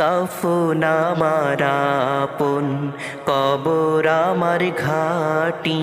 কাফন আমার আপন কবর আমার ঘাটি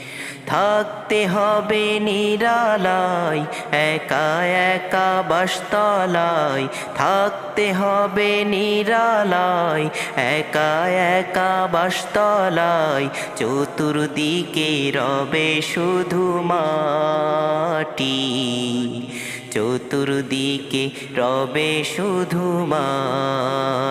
থাকতে হবে নিরালায়, একা একা বাসতলায়। থাকতে হবে নিরালায়, একা একা বাসতলায়। চতুর্দিকে রবে শুধু মাটি, চতুর্দিকে রবে শুধু মাটি।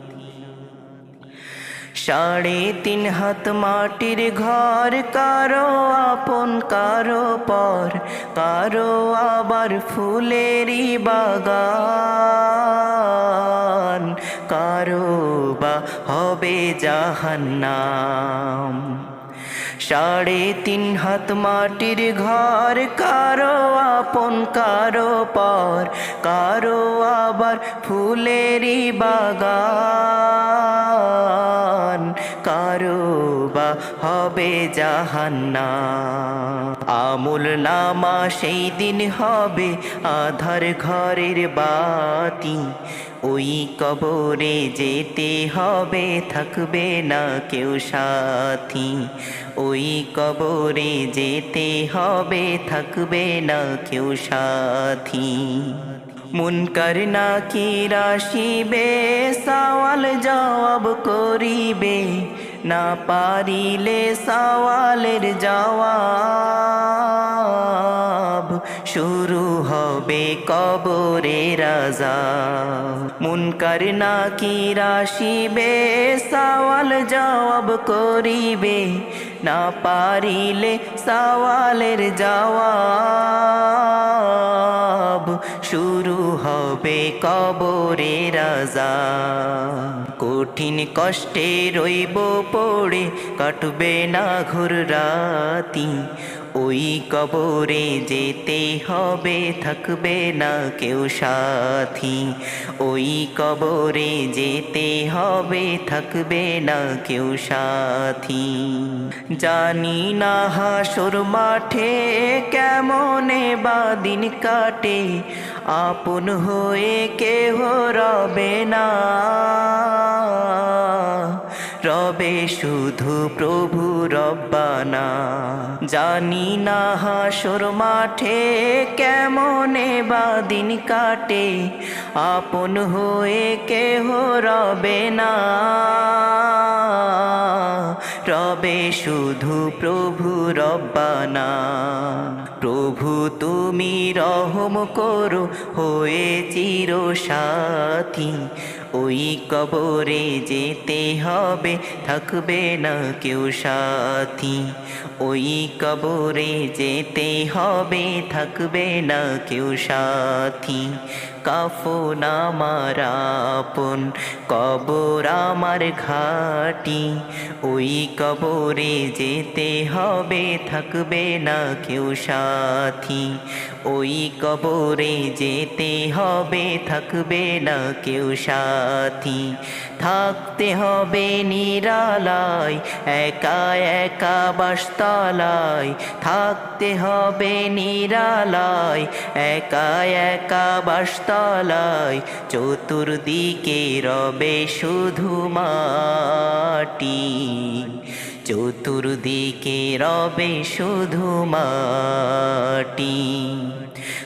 সাড়ে তিন হাত মাটির ঘর, কারও আপন, কারও পর, কারও আবার ফুলেরই বাগান। কারও বা হবে জাহান্নাম। সাড়ে তিন হাত মাটির ঘর, কারও আপন, কারও পর, কারও আবার ফুলেরই বাগান। কারও বা হবে জাহান্না আমুল নামা সেই দিন হবে আধার ঘরের বাতি। ওই কবরে যেতে হবে, থাকবে না কেউ সাথী। ওই কবরে যেতে হবে, থাকবে না কেউ সাথী। মুনকার না কি রাশিবে, সওয়াল জবাব করিবে। না পারিলে সওয়ালের জবাব শুরু হবে কবরে রাজা। মুনকার না কি রাশিবে, সওয়াল জবাব করিবে। না পারিলে সওয়ালের জবাব। শুরু হবে কবরে রাজা। কঠিন কষ্টে রইব পড়ে, কাটবে না ঘোর রাতি। ওই কবরে যেতে হবে, থাকবে না কেউ সাথী। ওই কবরে যেতে হবে, থাকবে না কেউ সাথী। জানি না হাসর মাঠে কেমনে বা দিন কাটে, আপন হয়ে কেহ রবে না। রবে শুধু প্রভু রব্বানা। জানি না হাসর মাঠে কেমনে বা দিন কাটে, আপন হয়ে কেহ রবে না। রবে শুধু প্রভু রব্বানা। প্রভু তুমি রহম করো, হয়ে চির সাথী ওই কবরে যেতে হবে, থাকবে না কেউ সাথী। ওই কবরে যেতে হবে, থাকবে না কেউ সাথী। কাফন আমার আপন, কবর আমার ঘাটি। ওই কবরে যেতে হবে, থাকবে না কেউ সাথী। ওই কবরে যেতে হবে, থাকবে না কেউ সাথী। থাকতে হবে নিরালায়, একা একা বাসতলায়। থাকতে হবে নিরালায়, একা একা বাসতলায়। চতুর্দিকে রবে শুধু মাটি। চতুর্দিকে রবে শুধু মাটি।